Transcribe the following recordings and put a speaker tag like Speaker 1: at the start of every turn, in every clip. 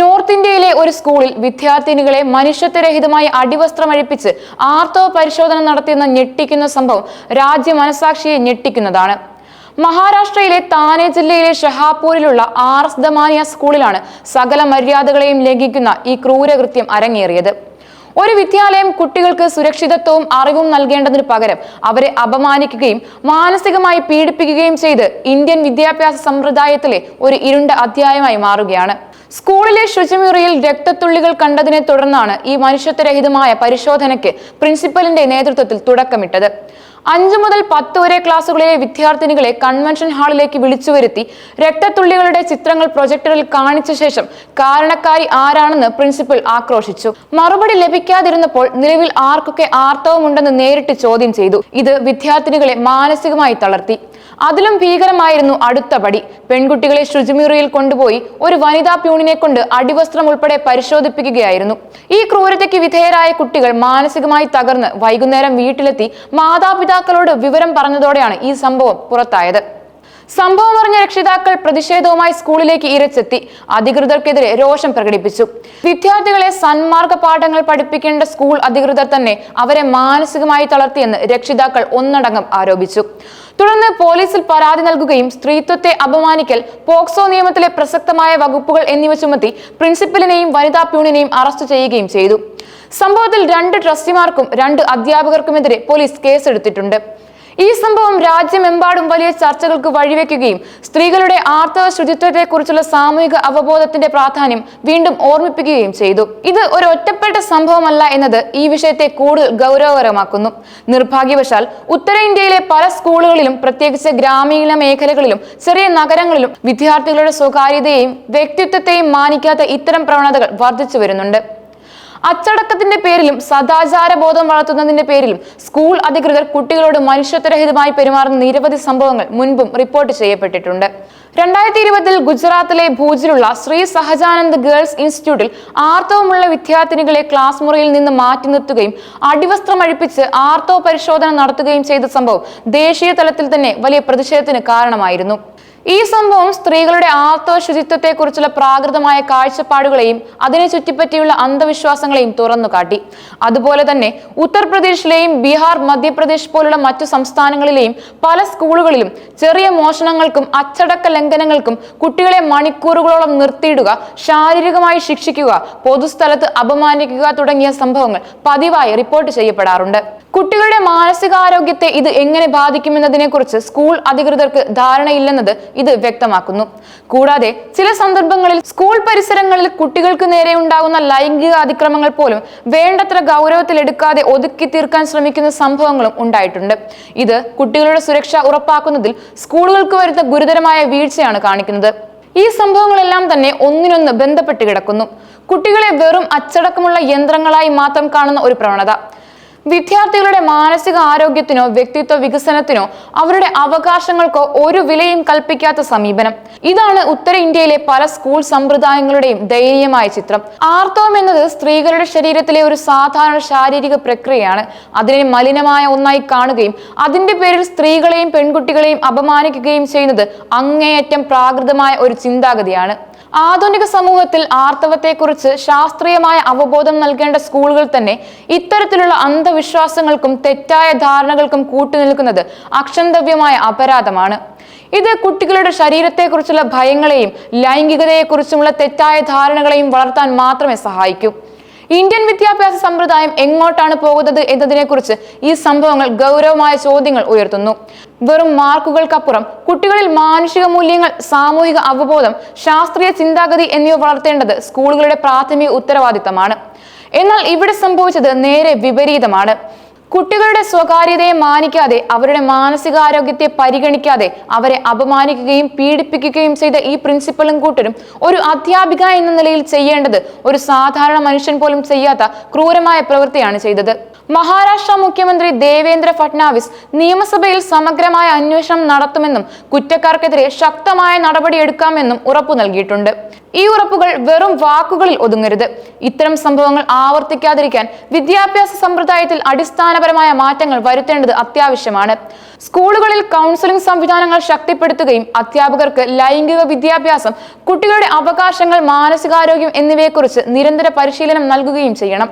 Speaker 1: North ഇന്ത്യയിലെ ഒരു സ്കൂളിൽ വിദ്യാർത്ഥിനികളെ മനുഷ്യത്വരഹിതമായി അടിവസ്ത്രമഴിപ്പിച്ച് ആർത്തവ പരിശോധന നടത്തിയെന്ന ഞെട്ടിക്കുന്ന സംഭവം രാജ്യ മനസാക്ഷിയെ ഞെട്ടിക്കുന്നതാണ്. മഹാരാഷ്ട്രയിലെ താനെ ജില്ലയിലെ ഷഹാപൂരിലുള്ള ആർ എസ് ദമാനിയ സ്കൂളിലാണ് സകല മര്യാദകളെയും ലംഘിക്കുന്ന ഈ ക്രൂരകൃത്യം അരങ്ങേറിയത്. ഒരു വിദ്യാലയം കുട്ടികൾക്ക് സുരക്ഷിതത്വവും അറിവും നൽകേണ്ടതിനു പകരം അവരെ അപമാനിക്കുകയും മാനസികമായി പീഡിപ്പിക്കുകയും ചെയ്ത് ഇന്ത്യൻ വിദ്യാഭ്യാസ സമ്പ്രദായത്തിലെ ഒരു ഇരുണ്ട അധ്യായമായി മാറുകയാണ്. സ്കൂളിലെ ശുചിമുറിയിൽ രക്തത്തുള്ളികൾ കണ്ടതിനെ തുടർന്നാണ് ഈ മനുഷ്യത്വരഹിതമായ പരിശോധനയ്ക്ക് പ്രിൻസിപ്പലിന്റെ നേതൃത്വത്തിൽ തുടക്കമിട്ടത്. അഞ്ചു മുതൽ പത്ത് വരെ ക്ലാസ്സുകളിലെ വിദ്യാർത്ഥിനികളെ കൺവെൻഷൻ ഹാളിലേക്ക് വിളിച്ചു വരുത്തി രക്തത്തുള്ളികളുടെ ചിത്രങ്ങൾ പ്രൊജക്ടറിൽ കാണിച്ച ശേഷം കാരണക്കാരി ആരാണെന്ന് പ്രിൻസിപ്പൽ ആക്രോശിച്ചു. മറുപടി ലഭിക്കാതിരുന്നപ്പോൾ നിലവിൽ ആർക്കൊക്കെ ആർത്തവമുണ്ടെന്ന് നേരിട്ട് ചോദ്യം ചെയ്തു. ഇത് വിദ്യാർത്ഥിനികളെ മാനസികമായി തളർത്തി. അതിലും ഭീകരമായിരുന്നു അടുത്ത പടി. പെൺകുട്ടികളെ ശുചിമുറിയിൽ കൊണ്ടുപോയി ഒരു വനിതാ പ്യൂണിനെ കൊണ്ട് അടിവസ്ത്രം ഉൾപ്പെടെ പരിശോധിപ്പിക്കുകയായിരുന്നു. ഈ ക്രൂരതയ്ക്ക് വിധേയരായ കുട്ടികൾ മാനസികമായി തകർന്ന് വൈകുന്നേരം വീട്ടിലെത്തി മാതാപിതാക്കളോട് വിവരം പറഞ്ഞതോടെയാണ് ഈ സംഭവം പുറത്തായത്. സംഭവം അറിഞ്ഞ രക്ഷിതാക്കൾ പ്രതിഷേധവുമായി സ്കൂളിലേക്ക് ഇരച്ചെത്തി. അധികൃതർക്കെതിരെ രോഷം പ്രകടിപ്പിച്ചു. വിദ്യാർത്ഥികളെ സന്മാർഗ പാഠങ്ങൾ പഠിപ്പിക്കേണ്ട സ്കൂൾ അധികൃതർ തന്നെ അവരെ മാനസികമായി തളർത്തിയെന്ന് രക്ഷിതാക്കൾ ഒന്നടങ്കം ആരോപിച്ചു. തുടർന്ന് പോലീസിൽ പരാതി നൽകുകയും സ്ത്രീത്വത്തെ അപമാനിക്കൽ പോക്സോ നിയമത്തിലെ പ്രസക്തമായ വകുപ്പുകൾ എന്നിവ ചുമത്തി പ്രിൻസിപ്പലിനെയും വനിതാ പ്യൂണിനെയും അറസ്റ്റ് ചെയ്യുകയും ചെയ്തു. സംഭവത്തിൽ രണ്ട് ട്രസ്റ്റിമാർക്കും രണ്ട് അധ്യാപകർക്കുമെതിരെ പോലീസ് കേസെടുത്തിട്ടുണ്ട്. ഈ സംഭവം രാജ്യമെമ്പാടും വലിയ ചർച്ചകൾക്ക് വഴിവെക്കുകയും സ്ത്രീകളുടെ ആർത്തവ ശുചിത്വത്തെക്കുറിച്ചുള്ള സാമൂഹിക അവബോധത്തിന്റെ പ്രാധാന്യം വീണ്ടും ഓർമ്മിപ്പിക്കുകയും ചെയ്തു. ഇത് ഒരു ഒറ്റപ്പെട്ട സംഭവമല്ല എന്നത് ഈ വിഷയത്തെ കൂടുതൽ ഗൗരവകരമാക്കുന്നു. നിർഭാഗ്യവശാൽ ഉത്തരേന്ത്യയിലെ പല സ്കൂളുകളിലും പ്രത്യേകിച്ച് ഗ്രാമീണ മേഖലകളിലും ചെറിയ നഗരങ്ങളിലും വിദ്യാർത്ഥികളുടെ സ്വകാര്യതയെയും വ്യക്തിത്വത്തെയും മാനിക്കാത്ത ഇത്തരം പ്രവണതകൾ വർദ്ധിച്ചു വരുന്നുണ്ട്. അച്ചടക്കത്തിന്റെ പേരിലും സദാചാര ബോധം വളർത്തുന്നതിന്റെ പേരിലും സ്കൂൾ അധികൃതർ കുട്ടികളോട് മനുഷ്യത്വരഹിതമായി പെരുമാറുന്ന നിരവധി സംഭവങ്ങൾ മുൻപും റിപ്പോർട്ട് ചെയ്യപ്പെട്ടിട്ടുണ്ട്. രണ്ടായിരത്തി ഇരുപതിൽ ഗുജറാത്തിലെ ഭൂജിലുള്ള ശ്രീ സഹജാനന്ദ് ഗേൾസ് ഇൻസ്റ്റിറ്റ്യൂട്ടിൽ ആർത്തവമുള്ള വിദ്യാർത്ഥിനികളെ ക്ലാസ് മുറിയിൽ നിന്ന് മാറ്റി നിർത്തുകയും അടിവസ്ത്രം അഴിപ്പിച്ച് ആർത്തവ പരിശോധന നടത്തുകയും ചെയ്ത സംഭവം ദേശീയ തലത്തിൽ തന്നെ വലിയ പ്രതിഷേധത്തിന് കാരണമായിരുന്നു. ഈ സംഭവം സ്ത്രീകളുടെ ആത്മശുചിത്വത്തെ ശുചിത്വത്തെക്കുറിച്ചുള്ള പ്രാകൃതമായ കാഴ്ചപ്പാടുകളെയും അതിനെ ചുറ്റിപ്പറ്റിയുള്ള അന്ധവിശ്വാസങ്ങളെയും തുറന്നു കാട്ടി അതുപോലെ തന്നെ ഉത്തർപ്രദേശിലെയും ബീഹാർ മധ്യപ്രദേശ് പോലുള്ള മറ്റു സംസ്ഥാനങ്ങളിലെയും പല സ്കൂളുകളിലും ചെറിയ മോഷണങ്ങൾക്കും അച്ചടക്ക ലംഘനങ്ങൾക്കും കുട്ടികളെ മണിക്കൂറുകളോളം നിർത്തിയിടുക ശാരീരികമായി ശിക്ഷിക്കുക പൊതുസ്ഥലത്ത് അപമാനിക്കുക തുടങ്ങിയ സംഭവങ്ങൾ പതിവായി റിപ്പോർട്ട് ചെയ്യപ്പെടാറുണ്ട്. കുട്ടികളുടെ മാനസികാരോഗ്യത്തെ ഇത് എങ്ങനെ ബാധിക്കുമെന്നതിനെക്കുറിച്ച് സ്കൂൾ അധികൃതർക്ക് ധാരണയില്ലെന്നത് ഇത് വ്യക്തമാക്കുന്നു. കൂടാതെ ചില സന്ദർഭങ്ങളിൽ സ്കൂൾ പരിസരങ്ങളിൽ കുട്ടികൾക്ക് നേരെ ഉണ്ടാകുന്ന ലൈംഗിക അതിക്രമങ്ങൾ പോലും വേണ്ടത്ര ഗൗരവത്തിൽ എടുക്കാതെ ഒതുക്കി തീർക്കാൻ ശ്രമിക്കുന്ന സംഭവങ്ങളും ഉണ്ടായിട്ടുണ്ട്. ഇത് കുട്ടികളുടെ സുരക്ഷ ഉറപ്പാക്കുന്നതിൽ സ്കൂളുകൾക്ക് വരുന്ന ഗുരുതരമായ വീഴ്ചയാണ് കാണിക്കുന്നത്. ഈ സംഭവങ്ങളെല്ലാം തന്നെ ഒന്നിനൊന്ന് ബന്ധപ്പെട്ട് കിടക്കുന്നു. കുട്ടികളെ വെറും അച്ചടക്കമുള്ള യന്ത്രങ്ങളായി മാത്രം കാണുന്ന ഒരു പ്രവണത. വിദ്യാർത്ഥികളുടെ മാനസിക ആരോഗ്യത്തിനോ വ്യക്തിത്വ വികസനത്തിനോ അവരുടെ അവകാശങ്ങൾക്കോ ഒരു വിലയും കൽപ്പിക്കാത്ത സമീപനം. ഇതാണ് ഉത്തരേന്ത്യയിലെ പല സ്കൂൾ സമ്പ്രദായങ്ങളുടെയും ദയനീയമായ ചിത്രം. ആർത്തവം എന്നത് സ്ത്രീകളുടെ ശരീരത്തിലെ ഒരു സാധാരണ ശാരീരിക പ്രക്രിയയാണ്. അതിനെ മലിനമായ ഒന്നായി കാണുകയും അതിന്റെ പേരിൽ സ്ത്രീകളെയും പെൺകുട്ടികളെയും അപമാനിക്കുകയും ചെയ്യുന്നത് അങ്ങേയറ്റം പ്രാകൃതമായ ഒരു ചിന്താഗതിയാണ്. ആധുനിക സമൂഹത്തിൽ ആർത്തവത്തെക്കുറിച്ച് ശാസ്ത്രീയമായ അവബോധം നൽകേണ്ട സ്കൂളുകൾ തന്നെ ഇത്തരത്തിലുള്ള അന്ധവിശ്വാസങ്ങൾക്കും തെറ്റായ ധാരണകൾക്കും കൂട്ടുനിൽക്കുന്നത് അക്ഷന്തവ്യമായ അപരാധമാണ്. ഇത് കുട്ടികളുടെ ശരീരത്തെക്കുറിച്ചുള്ള ഭയങ്ങളെയും ലൈംഗികതയെക്കുറിച്ചുമുള്ള തെറ്റായ ധാരണകളെയും വളർത്താൻ മാത്രമേ സഹായിക്കൂ. ഇന്ത്യൻ വിദ്യാഭ്യാസ സമ്പ്രദായം എങ്ങോട്ടാണ് പോകുന്നത് എന്നതിനെക്കുറിച്ച് ഈ സംഭവങ്ങൾ ഗൗരവമായ ചോദ്യങ്ങൾ ഉയർത്തുന്നു. വെറും മാർക്കുകൾക്കപ്പുറം കുട്ടികളിൽ മാനുഷിക മൂല്യങ്ങൾ സാമൂഹിക അവബോധം ശാസ്ത്രീയ ചിന്താഗതി എന്നിവ വളർത്തേണ്ടത് സ്കൂളുകളുടെ പ്രാഥമിക ഉത്തരവാദിത്തമാണ്. എന്നാൽ ഇവിടെ സംഭവിച്ചത് നേരെ വിപരീതമാണ്. കുട്ടികളുടെ സ്വകാര്യതയെ മാനിക്കാതെ അവരുടെ മാനസികാരോഗ്യത്തെ പരിഗണിക്കാതെ അവരെ അപമാനിക്കുകയും പീഡിപ്പിക്കുകയും ചെയ്ത ഈ പ്രിൻസിപ്പലും കൂട്ടരും ഒരു അധ്യാപിക എന്ന നിലയിൽ ചെയ്യേണ്ടത് ഒരു സാധാരണ മനുഷ്യൻ പോലും ചെയ്യാത്ത ക്രൂരമായ പ്രവൃത്തിയാണ് ചെയ്തത്. മഹാരാഷ്ട്ര മുഖ്യമന്ത്രി ദേവേന്ദ്ര ഫട്നാവിസ് നിയമസഭയിൽ സമഗ്രമായ അന്വേഷണം നടത്തുമെന്നും കുറ്റക്കാർക്കെതിരെ ശക്തമായ നടപടിയെടുക്കാമെന്നും ഉറപ്പു നൽകിയിട്ടുണ്ട്. ഈ ഉറപ്പുകൾ വെറും വാക്കുകളിൽ ഒതുങ്ങരുത്. ഇത്തരം സംഭവങ്ങൾ ആവർത്തിക്കാതിരിക്കാൻ വിദ്യാഭ്യാസ സമ്പ്രദായത്തിൽ അടിസ്ഥാനപരമായ മാറ്റങ്ങൾ വരുത്തേണ്ടത് അത്യാവശ്യമാണ്. സ്കൂളുകളിൽ കൗൺസിലിംഗ് സംവിധാനങ്ങൾ ശക്തിപ്പെടുത്തുകയും അധ്യാപകർക്ക് ലൈംഗിക വിദ്യാഭ്യാസം കുട്ടികളുടെ അവകാശങ്ങൾ മാനസികാരോഗ്യം എന്നിവയെക്കുറിച്ച് നിരന്തര പരിശീലനം നൽകുകയും ചെയ്യണം.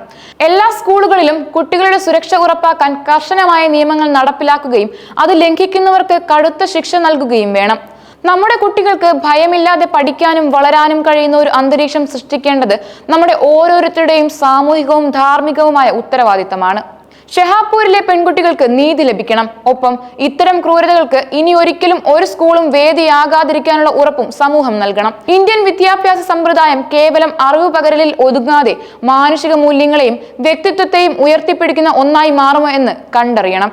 Speaker 1: എല്ലാ സ്കൂളുകളിലും കുട്ടികളുടെ സുരക്ഷ ഉറപ്പാക്കാൻ കർശനമായ നിയമങ്ങൾ നടപ്പിലാക്കുകയും അത് ലംഘിക്കുന്നവർക്ക് കടുത്ത ശിക്ഷ നൽകുകയും വേണം. നമ്മുടെ കുട്ടികൾക്ക് ഭയമില്ലാതെ പഠിക്കാനും വളരാനും കഴിയുന്ന ഒരു അന്തരീക്ഷം സൃഷ്ടിക്കേണ്ടത് നമ്മുടെ ഓരോരുത്തരുടെയും സാമൂഹികവും ധാർമ്മികവുമായ ഉത്തരവാദിത്തമാണ്. ഷെഹാപൂരിലെ പെൺകുട്ടികൾക്ക് നീതി ലഭിക്കണം. ഒപ്പം ഇത്തരം ക്രൂരതകൾക്ക് ഇനി ഒരിക്കലും ഒരു സ്കൂളും വേദിയാകാതിരിക്കാനുള്ള ഉറപ്പും സമൂഹം നൽകണം. ഇന്ത്യൻ വിദ്യാഭ്യാസ സമ്പ്രദായം കേവലം അറിവ് പകരലിൽ ഒതുങ്ങാതെ മാനുഷിക മൂല്യങ്ങളെയും വ്യക്തിത്വത്തെയും ഉയർത്തിപ്പിടിക്കുന്ന ഒന്നായി മാറുമോ എന്ന് കണ്ടറിയണം.